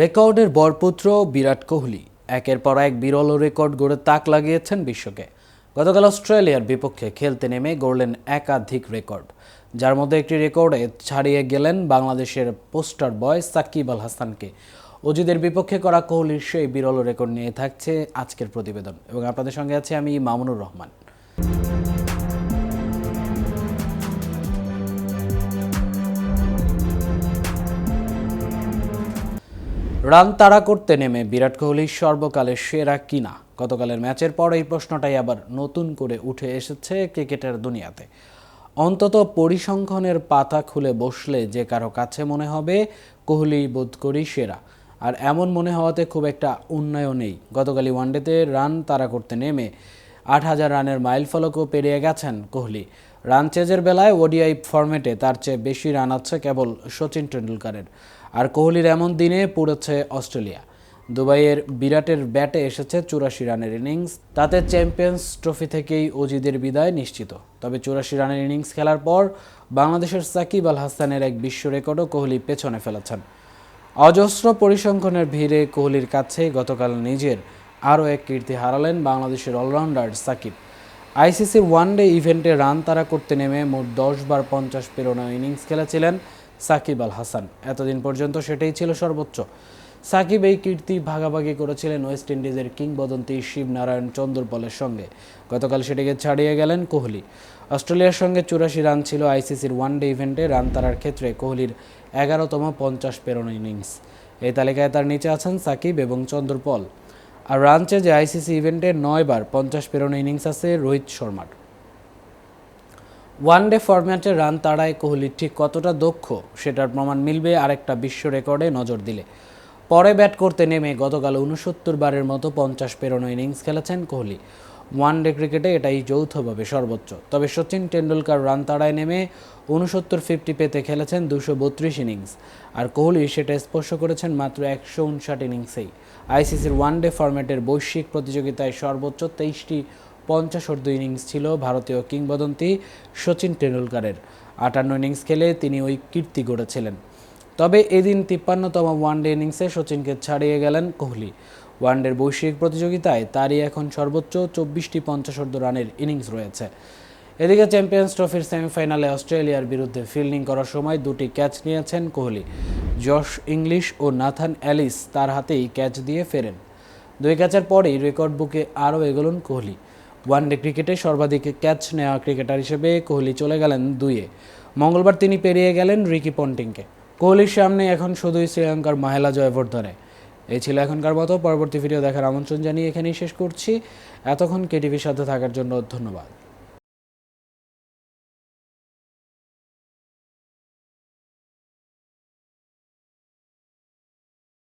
রেকর্ডের বরপুত্র বিরাট কোহলি। একের পর এক বিরল রেকর্ড গড়ে তাক লাগিয়েছেন বিশ্বকে। গতকাল অস্ট্রেলিয়ার বিপক্ষে খেলতে নেমে গড়লেন একাধিক রেকর্ড। যার মধ্যে একটি রেকর্ডে ছাড়িয়ে গেলেন বাংলাদেশের পোস্টার বয় সাকিব আল হাসানকে। অজিদের বিপক্ষে করা কোহলির সেই বিরল রেকর্ড নিয়ে থাকছে আজকের প্রতিবেদন। এবং আপনাদের সঙ্গে আছে আমি মামুনুর রহমান। রান তাড়া করতে নেমে বিরাট কোহলি সর্বকালের সেরা কিনা? গতকালের ম্যাচের পর এই প্রশ্নটাই আবার নতুন করে উঠে এসেছে ক্রিকেটের দুনিয়াতে। অন্তত পরিসংখ্যানের পাতা খুলে বসলে যে কারও কাছে মনে হবে কোহলি বোধ করি সেরা। আর এমন মনে হওয়াতে খুব একটা উন্নয়ন নেই। গতকালই ওয়ানডেতে রান তাড়া করতে নেমে আট হাজার রানের মাইল ফলকও পেরিয়ে গেছেন কোহলি। রান চেজের বেলায় ওডিআই ফরম্যাটে তার চেয়ে বেশি রান আছে কেবল সচিন টেন্ডুলকারের আর কোহলির এমন দিনে পড়েছে অস্ট্রেলিয়া। দুবাইয়ের বিরাটের ব্যাটে এসেছে চুরাশি রানের ইনিংস, তাতে চ্যাম্পিয়ন্স ট্রফি থেকেই অজিদের বিদায় নিশ্চিত। তবে চুরাশি রানের ইনিংস খেলার পর বাংলাদেশের সাকিব আল হাসানের এক বিশ্ব রেকর্ডও কোহলি পেছনে ফেলেছেন। অজস্র পরিসংখ্যানের ভিড়ে কোহলির কাছে গতকাল নিজের আরও এক কীর্তি হারালেন বাংলাদেশের allrounder Shakib. ICC one day ইভেন্টে রান তারা করতে নেমে মোট দশ বার পঞ্চাশ পেরোনো ইনিংস খেলেছিলেন সাকিব আল হাসান এতদিন পর্যন্ত সেটাই ছিল সর্বোচ্চ। সাকিব এই কীর্তি ভাগাভাগি করেছিলেন ওয়েস্ট ইন্ডিজের কিংবদন্তি শিবনারায়ণ চন্দরপলের সঙ্গে। গতকাল সেটিকে ছাড়িয়ে গেলেন কোহলি। অস্ট্রেলিয়ার সঙ্গে চুরাশি রান ছিল আইসিসির ওয়ানডে ইভেন্টে, রান তাড়ার ক্ষেত্রে কোহলির এগারোতম পঞ্চাশ পেরোনো ইনিংস। এই তালিকায় তার নিচে আছেন সাকিব এবং চন্দরপল। আর রান চেজে আইসিসি ইভেন্টে নয়বার পঞ্চাশ পেরোনো ইনিংস আছে রোহিত শর্মার। ওয়ানডে ফরম্যাটে রান তাড়ায় কোহলি। ঠিক কতটা দক্ষ, সেটার প্রমাণ মিলবে আরেকটা বিশ্ব রেকর্ডে নজর দিলে। পরে ব্যাট করতে নেমে গতকাল উনসত্তর বারের মতো পঞ্চাশ পেরোনো ইনিংস খেলেছেন কোহলি। ওয়ানডে ক্রিকেটে এটাই যৌথভাবে সর্বোচ্চ। তবে সচিন টেন্ডুলকার রান তাড়ায় নেমে উনসত্তর ফিফটি পেতে খেলেছেন দুশো বত্রিশ ইনিংস। আর কোহলি সেটা স্পর্শ করেছেন মাত্র একশো উনষাট ইনিংসেই। আইসিসির ওয়ানডে ফরম্যাটের বৈশ্বিক প্রতিযোগিতায় সর্বোচ্চ তেইশটি পঞ্চাশ অর্ধ ইনিংস ছিল ভারতীয় কিংবদন্তি সচিন টেন্ডুলকারের আটান্ন ইনিংস খেলে তিনি ওই কীর্তি গড়েছিলেন। তবে এদিন তিপ্পান্নতম ওয়ানডে ইনিংসে সচিনকে ছাড়িয়ে গেলেন কোহলি। ওয়ান ওয়ানডের বৈশ্বিক প্রতিযোগিতায় তারই এখন সর্বোচ্চ চব্বিশটি পঞ্চাশোর্ধ রানের ইনিংস রয়েছে। এদিকে চ্যাম্পিয়ন্স ট্রফির সেমিফাইনালে অস্ট্রেলিয়ার বিরুদ্ধে ফিল্ডিং করার সময় দুটি ক্যাচ নিয়েছেন কোহলি। জশ ইংলিশ ও নাথান অ্যালিস তার হাতেই ক্যাচ দিয়ে ফেরেন। দুই ক্যাচের পরেই রেকর্ড বুকে আরও এগোলেন কোহলি। ওয়ানডে ক্রিকেটে সর্বাধিক ক্যাচ নেওয়া ক্রিকেটার হিসেবে কোহলি চলে গেলেন দুইয়ে। মঙ্গলবার তিনি পেরিয়ে গেলেন রিকি পন্টিংকে। কোহলির সামনে এখন শুধুই শ্রীলঙ্কার মাহেলা জয়বর্ধনে। এই ছিল এখনকার মতো, পরবর্তী ভিডিও দেখার আমন্ত্রণ জানিয়ে এখানেই শেষ করছি। এতক্ষণ কেটিভির সাথে থাকার জন্য ধন্যবাদ।